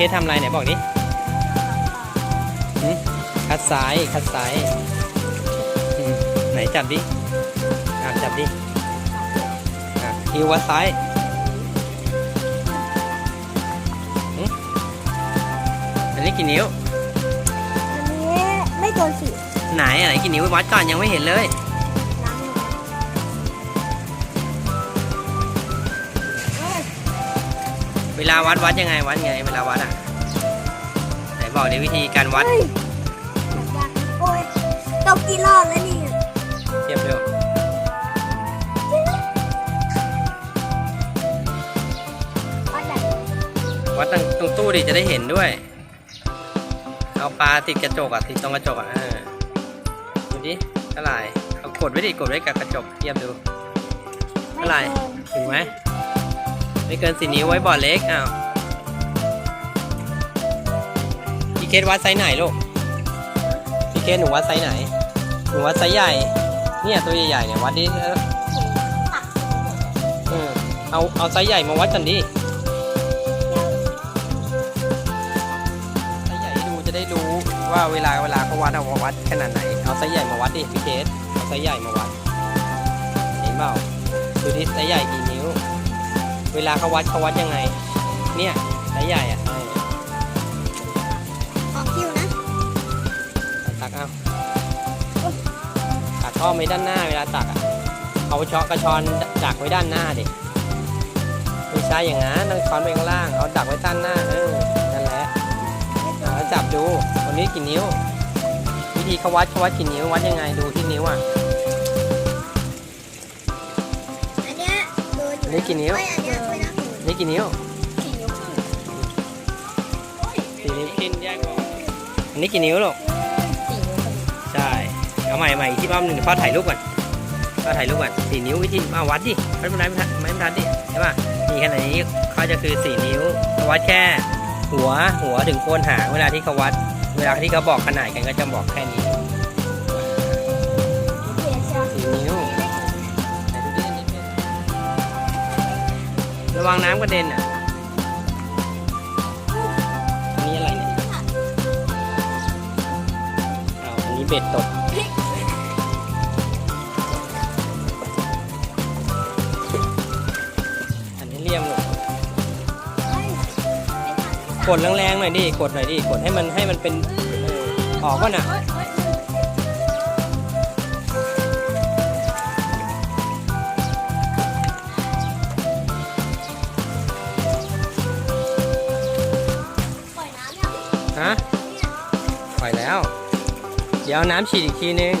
เคสทำอะไรไหนบอกดิหึคัดซ้ายคัดซ้ายอืมไหนจับดิอะจับดิอะคิววัดซ้ายหึอันนี้กี่นิ้ว อันนี้ไม่เกินสี่ไหนอะไรกี่นิ้ววัดก่อนยังไม่เห็นเลย เวลาวัดวัดยังไงวัดไง เวลาวัดอะไหนบอกในวิธีการวัดเฮ้ยอยากโอ้ยตกกี่รอบแล้วนี่เทียบเร็ววัดไหนวัดตรงตรงตู้ดิจะได้เห็นด้วย เอาปลาติดกระจกอะติดตรงกระจกอะเออดูดิเท่าไหร่เอากดไว้ดิกดไว้กับกระจกเทียบดูเท่าไหร่ถึงไหม ไม่เกินสี่นิ้วไว้บอร์เล็กอ้าวพี่เคสวัดไซส์ไหนลูกพี่เคสหนูวัดไซส์ไหนหนูวัดไซส์ใหญ่ เนี่ยตัวใหญ่ๆเนี่ยวัดดิเออเอเอาเอาไซส์ใหญ่มาวัดกันดิไซส์ใหญ่ดูจะได้รู้ว่าเวลาเวลาเขาวัดเอาวัดขนาดไหนเอาไซส์ใหญ่มาวัดดิพี่เคสเอาไซส์ใหญ่มาวัดเห็นเปล่าดูดิไซส์ใหญ่กี่ เวลาเขาวัดเขาวัดยังไง เนี่ยไซส์ใหญ่อะเออออกคิวนะตักเอาตักอ้อมไว้ด้านหน้าเวลาตักอะเอาช้อนกระชอนดักไว้ด้านหน้าดิไม่ใช่อย่างนั้นต้องช้อนไปข้างล่าง เอาดักไว้ด้านหน้าเออนั่นแหละเอาแล้วจับดูวันนี้กี่นิ้ว วิธีเขาวัดเขาวัดกี่นิ้ววัดยังไงดูที่นิ้วอะ นอยู่อันนี้กี่นิ้วเอ้ยอันเนี้ยไม่นับนี่กี่นิ้วสี่นิ้วครึ่งสี่นิ้วขึ้นแยกออกอันนี้กี่นิ้วลูกสี่นิ้วครึ่งใช่ เอาใหม่ใหม่อีกที่รอบหนึ่งเดี๋ยวพ่อถ่ายรูปก่อนพ่อถ่ายรูปก่อนสี่นิ้ววิธีมาวัดดิวัดไม่ได้ไม่ทันไม่ทันดิใช่ป่ะนี่ขนาดนี้เขาจะคือสี่นิ้ว วัดแค่หัวหัวถึงโคนหางเวลาที่เขาวัด เวลาที่เขาบอกขนาดกันก็จะบอกแค่นี้ วังน้ำกระเด็นอะอันนี้อะไรเนี่ยอ้าวอันนี้เบ็ดตก อันนี้เลี่ยมลูกเฮ้ยกดแรงๆหน่อยดิ กดหน่อยดิ กดให้มันให้มันเป็นเออออกก่อนอะ เฮ้ย ปล่อยแล้ว เดี๋ยวเอาน้ำฉีดอีกทีนึง